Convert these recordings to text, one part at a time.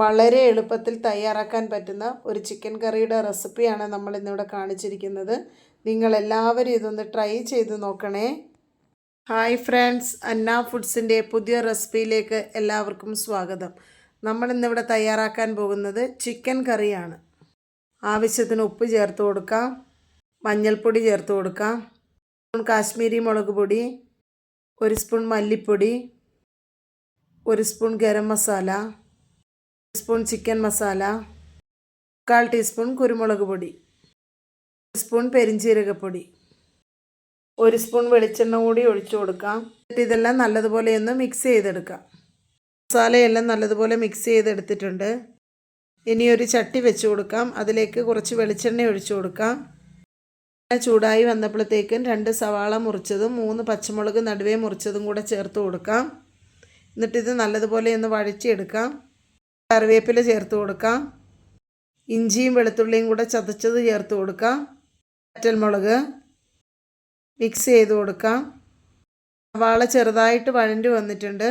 വളരെ എളുപ്പത്തിൽ തയ്യാറാക്കാൻ പറ്റുന്ന ഒരു ചിക്കൻ കറിയുടെ റെസിപ്പിയാണ് നമ്മൾ ഇന്നിവിടെ കാണിച്ചിരിക്കുന്നത്. നിങ്ങൾ എല്ലാവരും ഇതൊന്ന് ട്രൈ ചെയ്ത് നോക്കണേ. ഹായ് ഫ്രണ്ട്സ് അന്ന ഫുഡ്സിന്റെ പുതിയ റെസിപ്പിയിലേക്ക് എല്ലാവർക്കും സ്വാഗതം. നമ്മൾ ഇന്നിവിടെ തയ്യാറാക്കാൻ പോകുന്നത് ചിക്കൻ കറിയാണ്. ആവശ്യത്തിന് ഉപ്പ് ചേർത്ത് കൊടുക്കാം മഞ്ഞൾപ്പൊടി ചേർത്ത് കൊടുക്കാം കാശ്മീരി മുളക് പൊടി ഒരു സ്പൂൺ മല്ലിപ്പൊടി ഒരു spoon garam masala spoon chicken masala മുക്കാൽ ടീസ്പൂൺ കുരുമുളക് പൊടി സ്പൂൺ പെരിഞ്ചീരകപ്പൊടി ഒരു സ്പൂൺ വെളിച്ചെണ്ണ കൂടി ഒഴിച്ചു കൊടുക്കാം. എന്നിട്ട് ഇതെല്ലാം നല്ലതുപോലെ ഒന്ന് മിക്സ് ചെയ്തെടുക്കാം. മസാലയെല്ലാം നല്ലതുപോലെ മിക്സ് ചെയ്തെടുത്തിട്ടുണ്ട്. ഇനി ഒരു ചട്ടി വെച്ച് കൊടുക്കാം. അതിലേക്ക് കുറച്ച് വെളിച്ചെണ്ണ ഒഴിച്ചു കൊടുക്കാം. ചൂടായി വന്നപ്പോഴത്തേക്കും രണ്ട് സവാള മുറിച്ചതും മൂന്ന് പച്ചമുളക് നടുവേ മുറിച്ചതും കൂടെ ചേർത്ത് കൊടുക്കാം. എന്നിട്ടിത് നല്ലതുപോലെ ഒന്ന് വഴറ്റിയെടുക്കാം. കറിവേപ്പില ചേർത്ത് കൊടുക്കാം. ഇഞ്ചിയും വെളുത്തുള്ളിയും കൂടെ ചതച്ചത് ചേർത്ത് കൊടുക്കാം. വറ്റൽമുളക് മിക്സ് ചെയ്ത് കൊടുക്കാം. സവാള ചെറുതായിട്ട് വഴണ്ടി വന്നിട്ടുണ്ട്.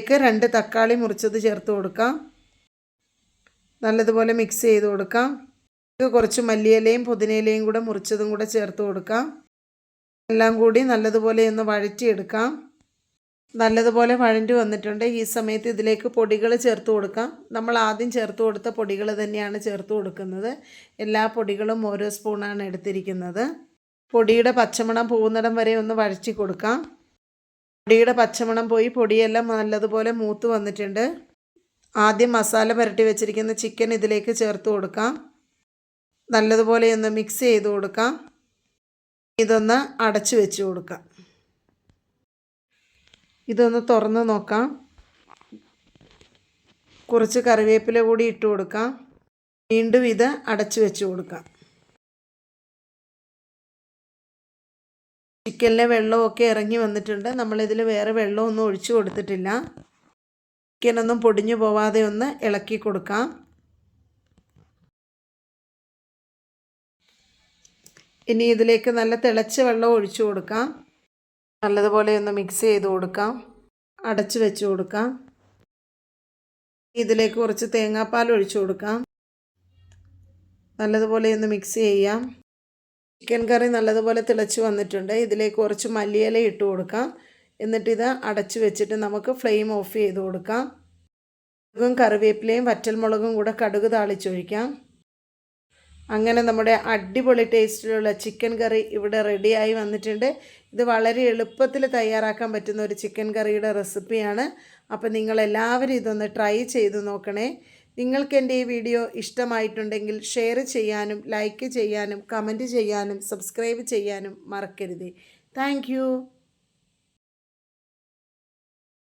ഇതിലേക്ക് രണ്ട് തക്കാളി മുറിച്ചത് ചേർത്ത് കൊടുക്കാം. നല്ലതുപോലെ മിക്സ് ചെയ്ത് കൊടുക്കാം. കുറച്ച് മല്ലിയിലയും പുതിനയിലയും കൂടെ മുറിച്ചതും കൂടെ ചേർത്ത് കൊടുക്കാം. എല്ലാം കൂടി നല്ലതുപോലെ ഒന്ന് വഴറ്റിയെടുക്കാം. നല്ലതുപോലെ വഴണ്ടി വന്നിട്ടുണ്ട്. ഈ സമയത്ത് ഇതിലേക്ക് പൊടികൾ ചേർത്ത് കൊടുക്കാം. നമ്മൾ ആദ്യം ചേർത്ത് കൊടുത്ത പൊടികൾ തന്നെയാണ് ചേർത്ത് കൊടുക്കുന്നത്. എല്ലാ പൊടികളും ഓരോ സ്പൂണാണ് എടുത്തിരിക്കുന്നത്. പൊടിയുടെ പച്ചമണം പോകുന്നിടം വരെ ഒന്ന് വഴറ്റി കൊടുക്കാം. പൊടിയുടെ പച്ചമണം പോയി പൊടിയെല്ലാം നല്ലതുപോലെ മൂത്ത് വന്നിട്ടുണ്ട്. ആദ്യം മസാല പുരട്ടി വെച്ചിരിക്കുന്ന ചിക്കൻ ഇതിലേക്ക് ചേർത്ത് കൊടുക്കാം. നല്ലതുപോലെ ഒന്ന് മിക്സ് ചെയ്ത് കൊടുക്കാം. ഇതൊന്ന് അടച്ചു വെച്ച് കൊടുക്കാം. ഇതൊന്ന് തുറന്ന് നോക്കാം. കുറച്ച് കറിവേപ്പില കൂടി ഇട്ട് കൊടുക്കാം. വീണ്ടും ഇത് അടച്ചു വെച്ച് കൊടുക്കാം. ചിക്കനിലെ വെള്ളമൊക്കെ ഇറങ്ങി വന്നിട്ടുണ്ട്. നമ്മളിതിൽ വേറെ വെള്ളമൊന്നും ഒഴിച്ചു കൊടുത്തിട്ടില്ല. ചിക്കനൊന്നും പൊടിഞ്ഞു പോവാതെ ഒന്ന് ഇളക്കി കൊടുക്കാം. ഇനി ഇതിലേക്ക് നല്ല തിളച്ച വെള്ളം ഒഴിച്ചു കൊടുക്കാം. നല്ലതുപോലെ ഒന്ന് മിക്സ് ചെയ്ത് കൊടുക്കാം. അടച്ചു വെച്ച് കൊടുക്കാം. ഇതിലേക്ക് കുറച്ച് തേങ്ങാപ്പാൽ ഒഴിച്ചു കൊടുക്കാം. നല്ലതുപോലെ ഒന്ന് മിക്സ് ചെയ്യാം. ചിക്കൻ കറി നല്ലതുപോലെ തിളച്ച് വന്നിട്ടുണ്ട്. ഇതിലേക്ക് കുറച്ച് മല്ലിയില ഇട്ട് കൊടുക്കാം. എന്നിട്ടിത് അടച്ചു വെച്ചിട്ട് നമുക്ക് ഫ്ലെയിം ഓഫ് ചെയ്ത് കൊടുക്കാം. കടുകും കറിവേപ്പിലയും വറ്റൽമുളകും കൂടെ കടുക് താളിച്ചൊഴിക്കാം. അങ്ങനെ നമ്മുടെ അടിപൊളി ടേസ്റ്റിലുള്ള ചിക്കൻ കറി ഇവിടെ റെഡിയായി വന്നിട്ടുണ്ട്. ഇത് വളരെ എളുപ്പത്തിൽ തയ്യാറാക്കാൻ പറ്റുന്ന ഒരു ചിക്കൻ കറിയുടെ റെസിപ്പിയാണ്. അപ്പോൾ നിങ്ങളെല്ലാവരും ഇതൊന്ന് ട്രൈ ചെയ്ത് നോക്കണേ. നിങ്ങൾക്ക് എന്റെ ഈ വീഡിയോ ഇഷ്ടമായിട്ടുണ്ടെങ്കിൽ ഷെയർ ചെയ്യാനും ലൈക്ക് ചെയ്യാനും കമന്റ് ചെയ്യാനും സബ്സ്ക്രൈബ് ചെയ്യാനും മറക്കരുത്. താങ്ക്